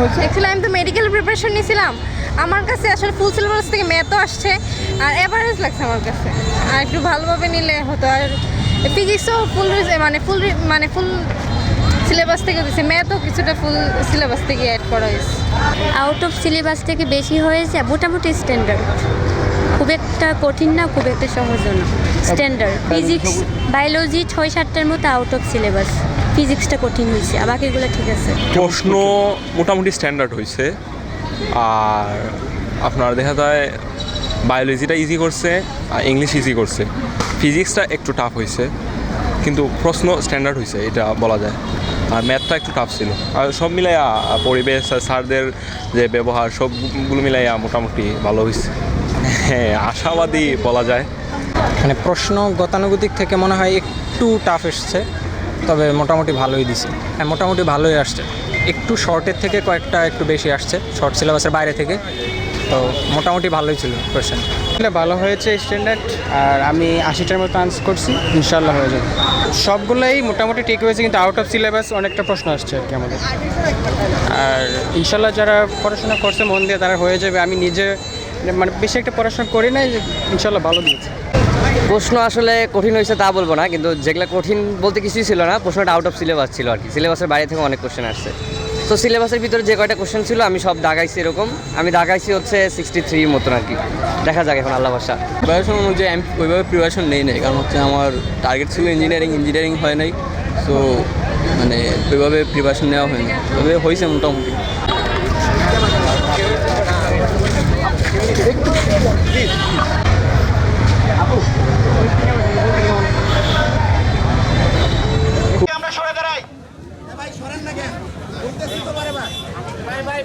Actually আমি তো medical preparation নিয়েছিলাম আমার কাছে আসলে ফুল সিলেবাস থেকে ম্যাথও আসছে আর এভারেজ লাগছে আমার কাছে। আর একটু ভালোভাবে নিলে হতো। আর ফিজিক্সও ফুল মানে ফুল মানে ফুল সিলেবাস থেকে দিচ্ছে ম্যাথও কিছুটা ফুল সিলেবাস থেকে অ্যাড করা হয়েছে। আউট অফ সিলেবাস থেকে বেশি হয়েছে মোটামুটি স্ট্যান্ডার্ড খুব একটা কঠিন না খুব একটা সহজও না। স্ট্যান্ডার্ড ফিজিক্স বায়োলজি ছয় সাতটার মতো আউট অফ সিলেবাস ফিজিক্সটা কঠিন হয়েছে আর বাকিগুলো ঠিক আছে। প্রশ্ন মোটামুটি স্ট্যান্ডার্ড হয়েছে আর আপনার দেখা যায় বায়োলজিটা ইজি করছে আর ইংলিশ ইজি করছে। ফিজিক্সটা একটু টাফ হয়েছে কিন্তু প্রশ্ন স্ট্যান্ডার্ড হয়েছে এটা বলা যায়। আর ম্যাথটা একটু টাফ ছিল। আর সব মিলাইয়া পরিবেশ আর স্যারদের যে ব্যবহার সবগুলো মিলাইয়া মোটামুটি ভালো হয়েছে হ্যাঁ আশাবাদী বলা যায়। মানে প্রশ্ন গতানুগতিক থেকে মনে হয় একটু টাফ এসছে। তবে মোটামুটি ভালোই দিছে। হ্যাঁ মোটামুটি ভালোই আসছে। একটু শর্টের থেকে কয়েকটা একটু বেশি আসছে শর্ট সিলেবাসের বাইরে থেকে। তো মোটামুটি ভালোই ছিল কোয়েশ্চেন ভালো হয়েছে স্ট্যান্ডার্ড আর আমি আশিটার মতো আনসার করছি ইনশাল্লাহ হয়ে যাবে। সবগুলোই মোটামুটি ঠিক হয়েছে, কিন্তু আউট অফ সিলেবাস অনেকটা প্রশ্ন আসছে আর কি আমাদের। আর ইনশাল্লাহ যারা পড়াশোনা করছে, মন দিয়ে তারা হয়ে যাবে। আমি নিজে মানে বেশি একটা পড়াশোনা করি নাই ইনশাল্লাহ ভালো দিয়েছে। প্রশ্ন আসলে কঠিন হয়েছে তা বলব না, কিন্তু যেগুলো কঠিন বলতে কিছুই ছিল না, প্রশ্নটা আউট অফ সিলেবাস ছিল আর কি। সিলেবাসের বাইরে থেকে অনেক কোশ্চেন আসছে। তো সিলেবাসের ভিতরে যে কয়টা কোশ্চেন ছিল, আমি সব দাগাইছি এরকম। আমি দাগাইছি হচ্ছে সিক্সটি থ্রি মতন আর কি। দেখা যাক এখন আল্লাহ ভাষা প্রিপারেশন অনুযায়ী আমি ওইভাবে প্রিপারেশন নেই নাই, কারণ হচ্ছে আমার টার্গেট ছিল ইঞ্জিনিয়ারিং ইঞ্জিনিয়ারিং হয় নাই। সো মানে ওইভাবে প্রিপারেশন নেওয়া হয়নি। তবে হয়েছে মোটামুটি। ভাই ভাই।